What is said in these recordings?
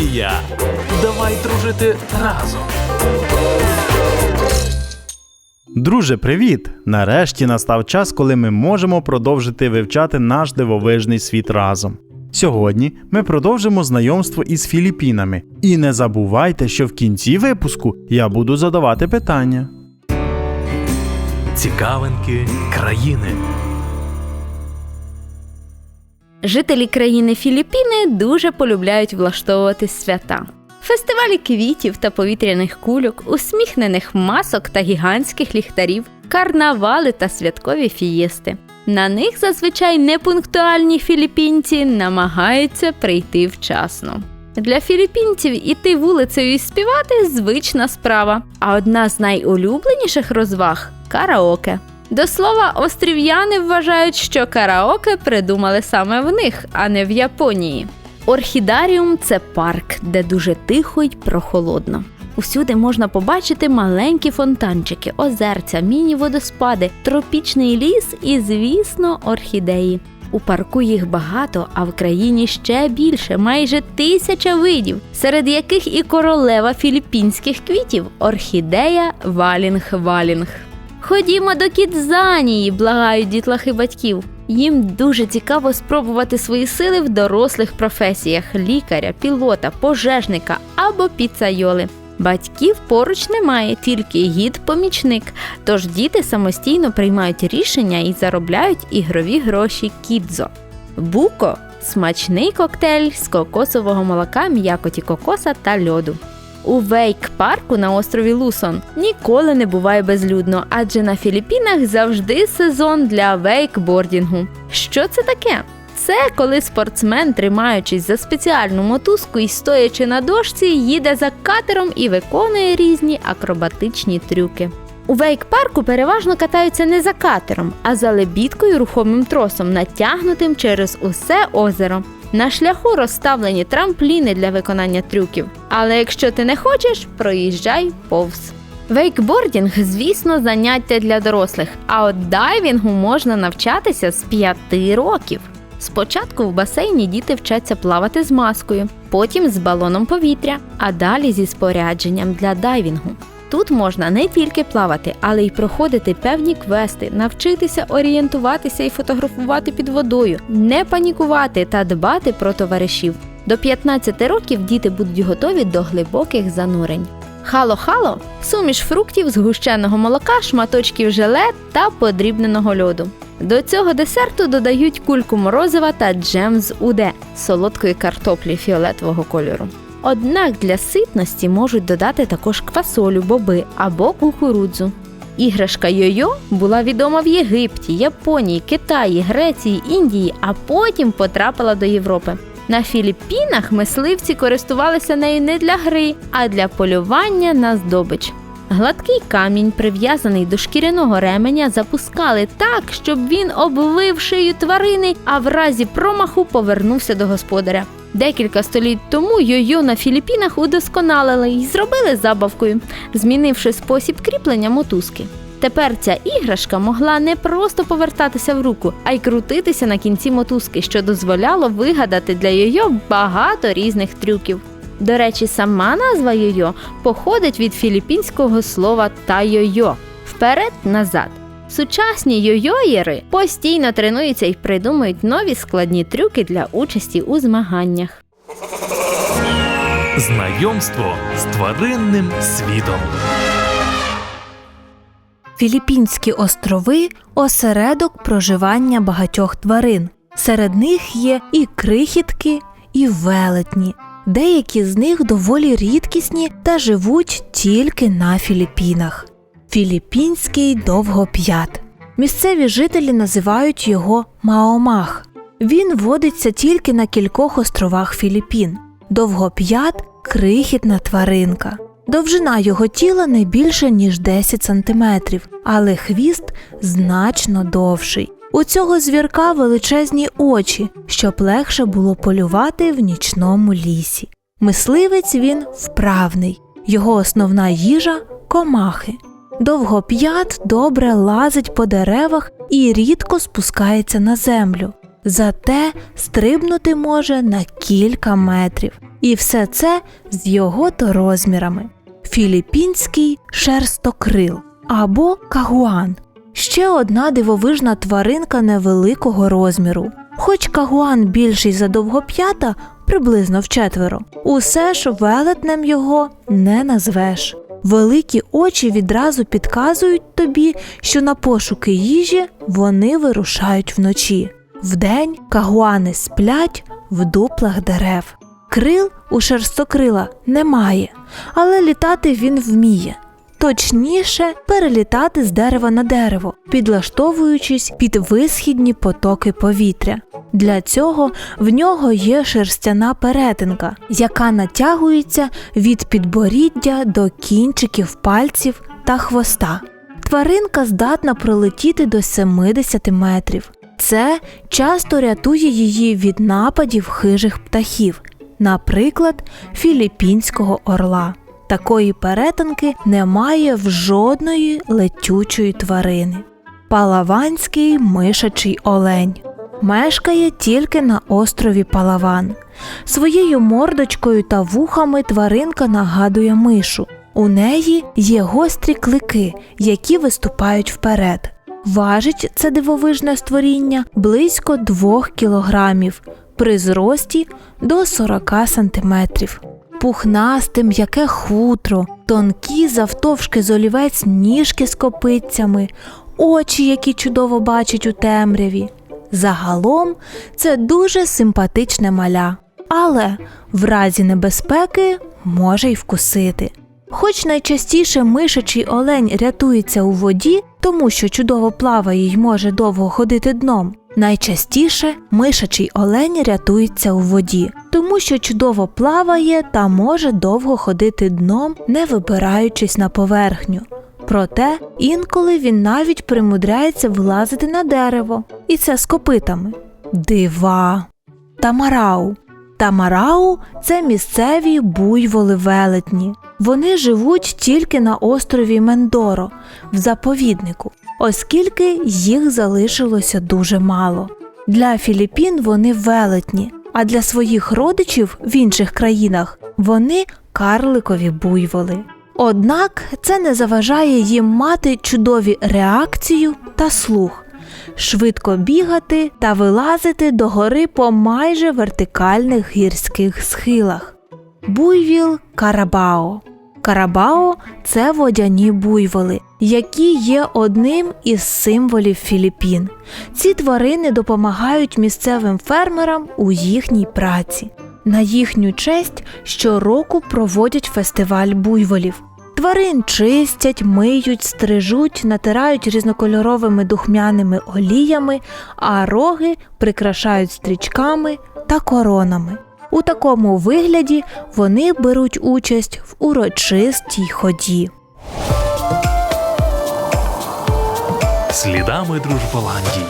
Магія! Давай дружити разом! Друже, привіт! Нарешті настав час, коли ми можемо продовжити вивчати наш дивовижний світ разом. Сьогодні ми продовжимо знайомство із Філіппінами. І не забувайте, що в кінці випуску я буду задавати питання. Цікавинки країни. Жителі країни Філіппіни дуже полюбляють влаштовувати свята. Фестивалі квітів та повітряних кульок, усміхнених масок та гігантських ліхтарів, карнавали та святкові фієсти. На них зазвичай непунктуальні філіппінці намагаються прийти вчасно. Для філіппінців іти вулицею і співати звична справа. А одна з найулюбленіших розваг караоке. До слова, острів'яни вважають, що караоке придумали саме в них, а не в Японії. Орхідаріум це парк, де дуже тихо й прохолодно. Усюди можна побачити маленькі фонтанчики, озерця, міні-водоспади, тропічний ліс і, звісно, орхідеї. У парку їх багато, а в країні ще більше, майже тисяча видів, серед яких і королева філіппінських квітів орхідея Валінг-Валінг. Ходімо до Кідзанії, благають дітлахи батьків. Їм дуже цікаво спробувати свої сили в дорослих професіях лікаря, пілота, пожежника або піцайоли. Батьків поруч немає, тільки гід-помічник. Тож діти самостійно приймають рішення і заробляють ігрові гроші кідзо. Буко смачний коктейль з кокосового молока, м'якоті кокоса та льоду. У вейк-парку на острові Лусон ніколи не буває безлюдно, адже на Філіппінах завжди сезон для вейкбордінгу. Що це таке? Це коли спортсмен, тримаючись за спеціальну мотузку і стоячи на дошці, їде за катером і виконує різні акробатичні трюки. У вейк-парку переважно катаються не за катером, а за лебідкою рухомим тросом, натягнутим через усе озеро. На шляху розставлені трампліни для виконання трюків. Але якщо ти не хочеш, проїжджай повз. Вейкбордінг, звісно, заняття для дорослих, а от дайвінгу можна навчатися з 5 років. Спочатку в басейні діти вчаться плавати з маскою, потім з балоном повітря, а далі зі спорядженням для дайвінгу. Тут можна не тільки плавати, але й проходити певні квести, навчитися орієнтуватися і фотографувати під водою, не панікувати та дбати про товаришів. До 15 років діти будуть готові до глибоких занурень. Хало-хало суміш фруктів, згущеного молока, шматочків желе та подрібненого льоду. До цього десерту додають кульку морозива та джем з уде солодкої картоплі фіолетового кольору. Однак для ситності можуть додати також квасолю, боби або кукурудзу. Іграшка йо-йо була відома в Єгипті, Японії, Китаї, Греції, Індії, а потім потрапила до Європи. На Філіппінах мисливці користувалися нею не для гри, а для полювання на здобич. Гладкий камінь, прив'язаний до шкіряного ременя, запускали так, щоб він обвив шию тварини, а в разі промаху повернувся до господаря. Декілька століть тому йо-йо на Філіппінах удосконалили і зробили забавкою, змінивши спосіб кріплення мотузки. Тепер ця іграшка могла не просто повертатися в руку, а й крутитися на кінці мотузки, що дозволяло вигадати для йо-йо багато різних трюків. До речі, сама назва йо-йо походить від філіппінського слова та-йо-йо вперед-назад. Сучасні йо-йоєри постійно тренуються і придумують нові складні трюки для участі у змаганнях. Знайомство з тваринним світом. Філіппінські острови осередок проживання багатьох тварин. Серед них є і крихітки, і велетні. Деякі з них доволі рідкісні та живуть тільки на Філіппінах. Філіппінський довгоп'ят. Місцеві жителі називають його Маомах. Він водиться тільки на кількох островах Філіппін. Довгоп'ят крихітна тваринка. Довжина його тіла не більше, ніж 10 сантиметрів, але хвіст значно довший. У цього звірка величезні очі, щоб легше було полювати в нічному лісі. Мисливець він вправний, його основна їжа комахи. Довгоп'ят добре лазить по деревах і рідко спускається на землю. Зате стрибнути може на кілька метрів. І все це з його то розмірами. Філіппінський шерстокрил або кагуан. Ще одна дивовижна тваринка невеликого розміру. Хоч кагуан більший за довгоп'ята, приблизно вчетверо, усе ж велетнем його не назвеш. Великі очі відразу підказують тобі, що на пошуки їжі вони вирушають вночі. Вдень кагуани сплять в дуплах дерев. Крил у шерстокрила немає, але літати він вміє. Точніше, перелітати з дерева на дерево, підлаштовуючись під висхідні потоки повітря. Для цього в нього є шерстяна перетинка, яка натягується від підборіддя до кінчиків пальців та хвоста. Тваринка здатна пролетіти до 70 метрів. Це часто рятує її від нападів хижих птахів, наприклад, філіппінського орла. Такої перетинки немає в жодної летючої тварини. Палаванський мишачий олень мешкає тільки на острові Палаван. Своєю мордочкою та вухами тваринка нагадує мишу. У неї є гострі клики, які виступають вперед. Важить це дивовижне створіння близько 2 кілограмів при зрості до 40 сантиметрів. Пухнасте м'яке хутро, тонкі завтовшки з олівець ніжки з копитцями, очі, які чудово бачать у темряві. Загалом це дуже симпатичне маля, але в разі небезпеки може й вкусити. Хоч найчастіше мишачий олень рятується у воді, тому що чудово плаває й може довго ходити дном. Найчастіше мишачий олень рятується у воді, тому що чудово плаває та може довго ходити дном, не вибираючись на поверхню. Проте інколи він навіть примудряється влазити на дерево, і це з копитами. Дива. Тамарау. Тамарау це місцеві буйволи велетні. Вони живуть тільки на острові Мендоро в заповіднику, оскільки їх залишилося дуже мало. Для Філіппін вони велетні, а для своїх родичів в інших країнах вони карликові буйволи. Однак це не заважає їм мати чудові реакцію та слух, швидко бігати та вилазити до гори по майже вертикальних гірських схилах. Буйвіл Карабао. Карабао це водяні буйволи, які є одним із символів Філіппін. Ці тварини допомагають місцевим фермерам у їхній праці. На їхню честь щороку проводять фестиваль буйволів. Тварин чистять, миють, стрижуть, натирають різнокольоровими духмяними оліями, а роги прикрашають стрічками та коронами. У такому вигляді вони беруть участь в урочистій ході. Слідами Дружболандії.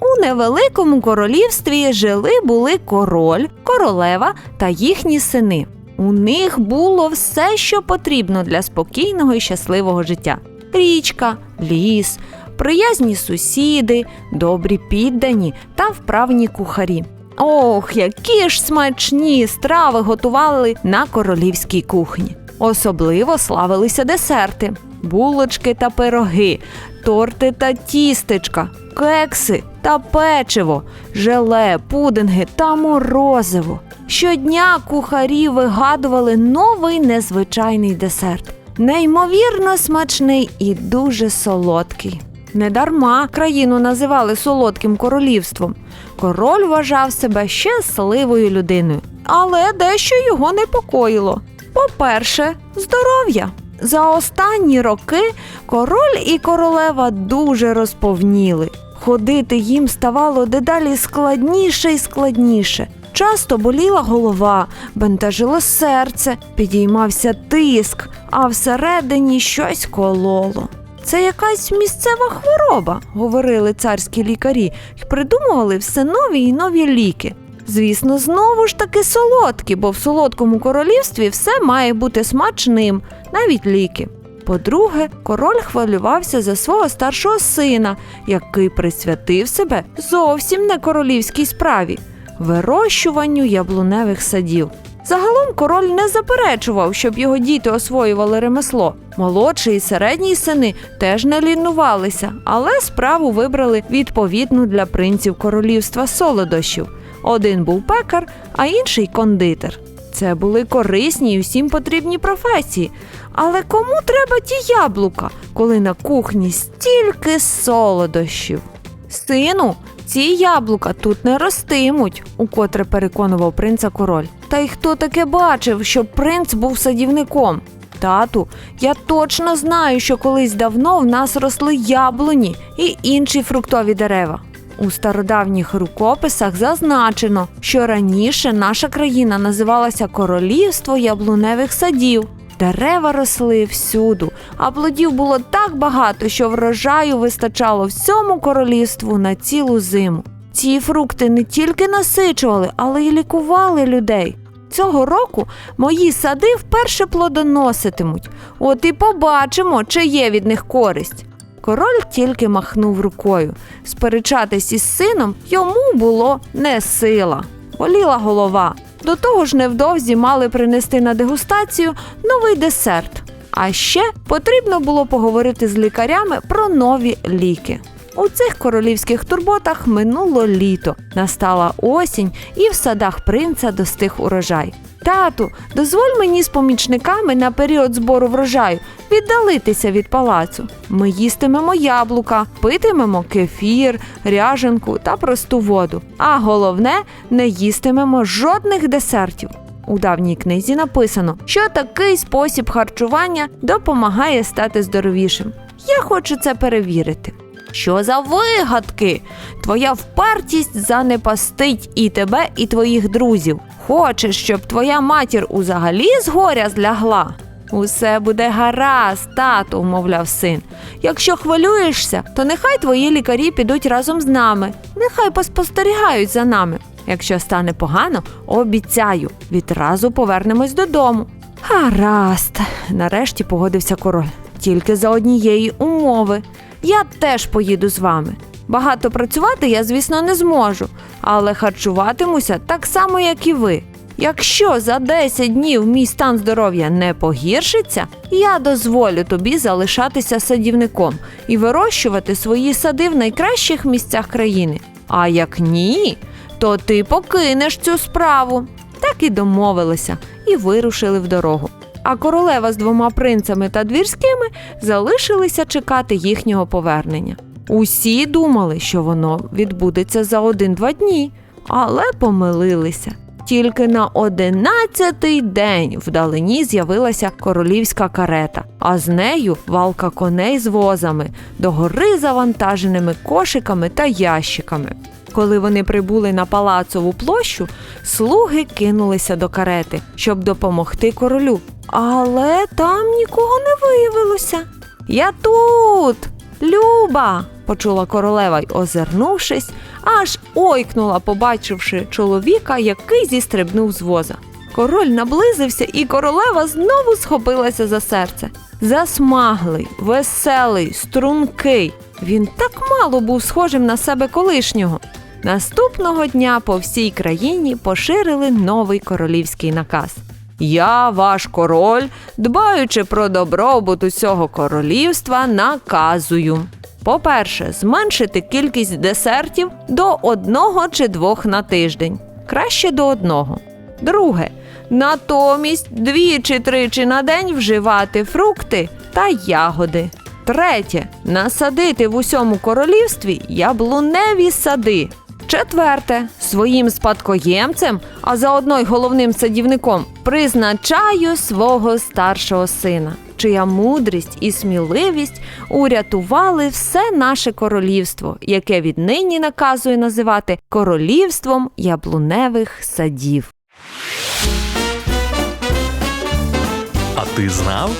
У невеликому королівстві жили були король, королева та їхні сини. У них було все, що потрібно для спокійного і щасливого життя: річка, ліс, приязні сусіди, добрі піддані та вправні кухарі. Ох, які ж смачні страви готували на королівській кухні. Особливо славилися десерти, булочки та пироги, торти та тістечка, кекси та печиво, желе, пудинги та морозиво. Щодня кухарі вигадували новий незвичайний десерт, неймовірно смачний і дуже солодкий. Недарма країну називали солодким королівством. Король вважав себе щасливою людиною, але дещо його непокоїло. По-перше, здоров'я. За останні роки король і королева дуже розповніли. Ходити їм ставало дедалі складніше і складніше. Часто боліла голова, бентежило серце, підіймався тиск, а всередині щось кололо. Це якась місцева хвороба, говорили царські лікарі, і придумували все нові і нові ліки. Звісно, знову ж таки солодкі, бо в солодкому королівстві все має бути смачним, навіть ліки. По-друге, король хвилювався за свого старшого сина, який присвятив себе зовсім не королівській справі. Вирощуванню яблуневих садів. Загалом король не заперечував, щоб його діти освоювали ремесло. Молодший і середній сини теж не лінувалися, але справу вибрали відповідну для принців королівства солодощів. Один був пекар, а інший кондитер. Це були корисні і всім потрібні професії. Але кому треба ті яблука, коли на кухні стільки солодощів? Сину, ці яблука тут не ростимуть, укотре переконував принца король. Та й хто таке бачив, щоб принц був садівником? Тату, я точно знаю, що колись давно в нас росли яблуні і інші фруктові дерева. У стародавніх рукописах зазначено, що раніше наша країна називалася Королівство яблуневих садів. Дерева росли всюду, а плодів було так багато, що врожаю вистачало всьому королівству на цілу зиму. Ці фрукти не тільки насичували, але й лікували людей. Цього року мої сади вперше плодоноситимуть. От і побачимо, чи є від них користь. Король тільки махнув рукою. Сперечатись із сином йому було не сила. Боліла голова. До того ж, невдовзі мали принести на дегустацію новий десерт. А ще потрібно було поговорити з лікарями про нові ліки. У цих королівських турботах минуло літо, настала осінь, і в садах принца достиг урожай. Тату, дозволь мені з помічниками на період збору врожаю віддалитися від палацу. Ми їстимемо яблука, питимемо кефір, ряженку та просту воду. А головне, не їстимемо жодних десертів. У давній книзі написано, що такий спосіб харчування допомагає стати здоровішим. Я хочу це перевірити. Що за вигадки? Твоя впертість занепастить і тебе, і твоїх друзів. Хочеш, щоб твоя матір узагалі з горя злягла? Усе буде гаразд, тату, мовляв син. Якщо хвилюєшся, то нехай твої лікарі підуть разом з нами, нехай поспостерігають за нами. Якщо стане погано, обіцяю, відразу повернемось додому. Гаразд, нарешті погодився король. Тільки за однієї умови. Я теж поїду з вами. Багато працювати я, звісно, не зможу, але харчуватимуся так само, як і ви. Якщо за 10 днів мій стан здоров'я не погіршиться, я дозволю тобі залишатися садівником і вирощувати свої сади в найкращих місцях країни. А як ні, то ти покинеш цю справу. Так і домовилися, і вирушили в дорогу. А королева з двома принцами та двірськими залишилися чекати їхнього повернення. Усі думали, що воно відбудеться за один-два дні, але помилилися. Тільки на одинадцятий день вдалині з'явилася королівська карета, а з нею валка коней з возами, догори завантаженими кошиками та ящиками. Коли вони прибули на палацову площу, слуги кинулися до карети, щоб допомогти королю. Але там нікого не виявилося. Я тут, Люба, почула королева й, озирнувшись, аж ойкнула, побачивши чоловіка, який зістрибнув з воза. Король наблизився, і королева знову схопилася за серце. Засмаглий, веселий, стрункий. Він так мало був схожим на себе колишнього. Наступного дня по всій країні поширили новий королівський наказ. Я, ваш король, дбаючи про добробут усього королівства, наказую. По-перше, зменшити кількість десертів до одного чи двох на тиждень, краще до одного. Друге, натомість дві чи тричі на день вживати фрукти та ягоди. Третє насадити в усьому королівстві яблуневі сади. Четверте, своїм спадкоємцем, а заодно й головним садівником, призначаю свого старшого сина, чия мудрість і сміливість урятували все наше королівство, яке віднині наказує називати королівством яблуневих садів. А ти знав?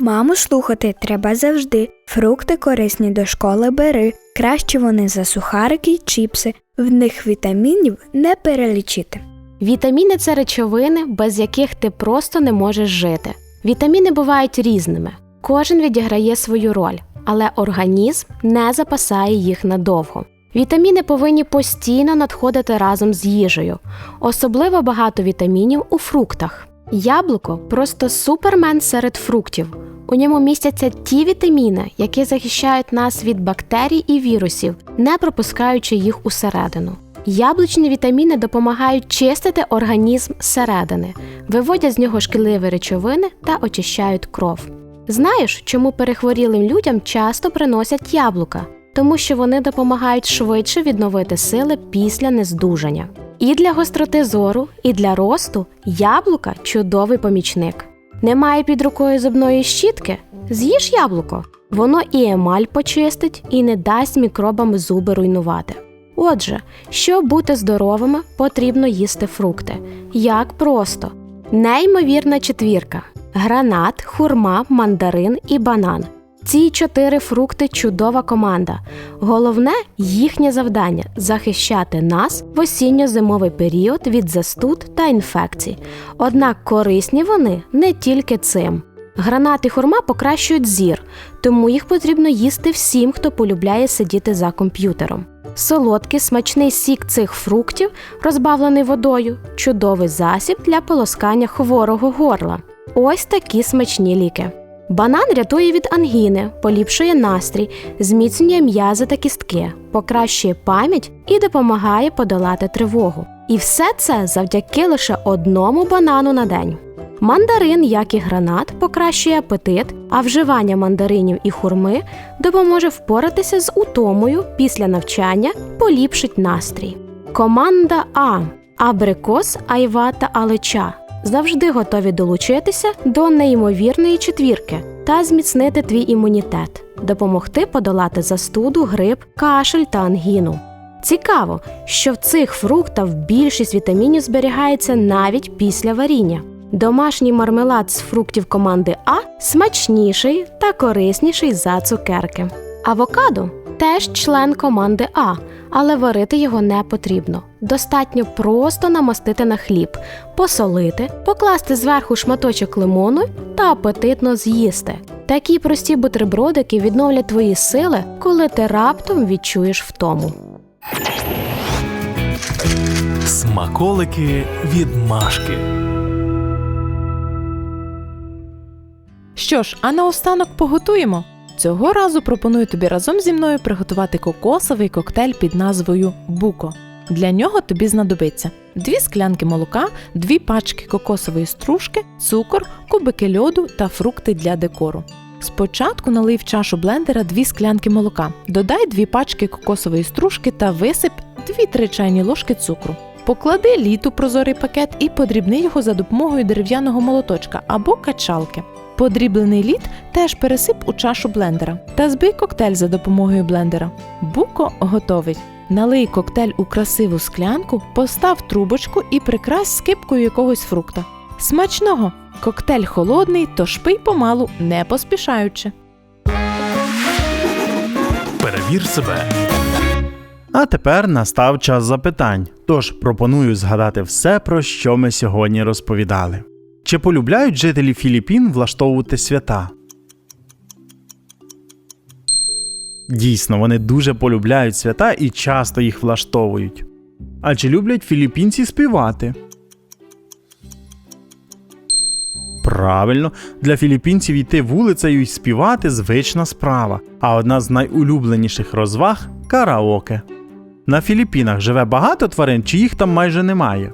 Маму слухати треба завжди. Фрукти корисні до школи бери. Краще вони за сухарики й чіпси. В них вітамінів не перелічити. Вітаміни це речовини, без яких ти просто не можеш жити. Вітаміни бувають різними. Кожен відіграє свою роль, але організм не запасає їх надовго. Вітаміни повинні постійно надходити разом з їжею. Особливо багато вітамінів у фруктах. Яблуко просто супермен серед фруктів. У ньому містяться ті вітаміни, які захищають нас від бактерій і вірусів, не пропускаючи їх усередину. Яблучні вітаміни допомагають чистити організм зсередини, виводять з нього шкідливі речовини та очищають кров. Знаєш, чому перехворілим людям часто приносять яблука? Тому що вони допомагають швидше відновити сили після нездужання. І для гостроти зору, і для росту яблука чудовий помічник. Немає під рукою зубної щітки? З'їж яблуко. Воно і емаль почистить, і не дасть мікробам зуби руйнувати. Отже, щоб бути здоровими, потрібно їсти фрукти. Як просто. Неймовірна четвірка: гранат, хурма, мандарин і банан. Ці чотири фрукти чудова команда. Головне їхнє завдання захищати нас в осінньо-зимовий період від застуд та інфекцій. Однак корисні вони не тільки цим. Гранат і хурма покращують зір, тому їх потрібно їсти всім, хто полюбляє сидіти за комп'ютером. Солодкий смачний сік цих фруктів, розбавлений водою, чудовий засіб для полоскання хворого горла. Ось такі смачні ліки. Банан рятує від ангіни, поліпшує настрій, зміцнює м'язи та кістки, покращує пам'ять і допомагає подолати тривогу. І все це завдяки лише одному банану на день. Мандарин, як і гранат, покращує апетит, а вживання мандаринів і хурми допоможе впоратися з утомою після навчання, поліпшить настрій. Команда А абрикос, айва та алеча завжди готові долучитися до неймовірної четвірки та зміцнити твій імунітет, допомогти подолати застуду, грип, кашель та ангіну. Цікаво, що в цих фруктах більшість вітамінів зберігається навіть після варіння. Домашній мармелад з фруктів команди А смачніший та корисніший за цукерки. Авокадо теж член команди А, але варити його не потрібно. Достатньо просто намастити на хліб, посолити, покласти зверху шматочок лимону та апетитно з'їсти. Такі прості бутербродики відновлять твої сили, коли ти раптом відчуєш втому. Смаколики від Машки. Що ж, а наостанок поготуємо. Цього разу пропоную тобі разом зі мною приготувати кокосовий коктейль під назвою Буко. Для нього тобі знадобиться дві склянки молока, дві пачки кокосової стружки, цукор, кубики льоду та фрукти для декору. Спочатку налий в чашу блендера дві склянки молока, додай дві пачки кокосової стружки та висип 2-3 чайні ложки цукру. Поклади літ у прозорий пакет і подрібни його за допомогою дерев'яного молоточка або качалки. Подріблений лід теж пересип у чашу блендера та збий коктейль за допомогою блендера. Буко готовий. Налий коктейль у красиву склянку, постав трубочку і прикрась скипкою якогось фрукта. Смачного! Коктейль холодний, тож пий помалу, не поспішаючи. Перевір себе. А тепер настав час запитань. Тож пропоную згадати все, про що ми сьогодні розповідали. Чи полюбляють жителі Філіппін влаштовувати свята? Дійсно, вони дуже полюбляють свята і часто їх влаштовують. А чи люблять філіппінці співати? Правильно, для філіппінців йти вулицею і співати звична справа, а одна з найулюбленіших розваг караоке. На Філіппінах живе багато тварин, чи їх там майже немає.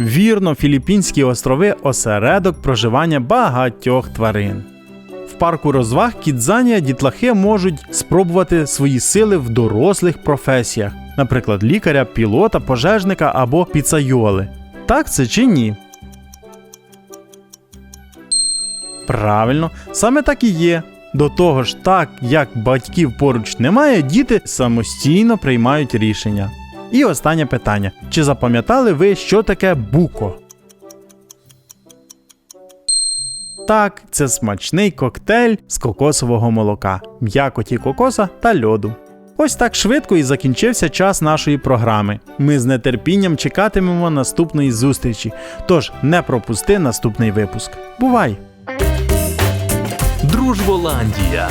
Вірно, Філіппінські острови осередок проживання багатьох тварин. В парку розваг Кідзанія дітлахи можуть спробувати свої сили в дорослих професіях, наприклад, лікаря, пілота, пожежника або піцайоли. Так це чи ні? Правильно, саме так і є. До того ж, так як батьків поруч немає, діти самостійно приймають рішення. І останнє питання: чи запам'ятали ви, що таке буко? Так, це смачний коктейль з кокосового молока, м'якоті кокоса та льоду. Ось так швидко і закінчився час нашої програми. Ми з нетерпінням чекатимемо наступної зустрічі. Тож не пропусти наступний випуск. Бувай! Дружболандія.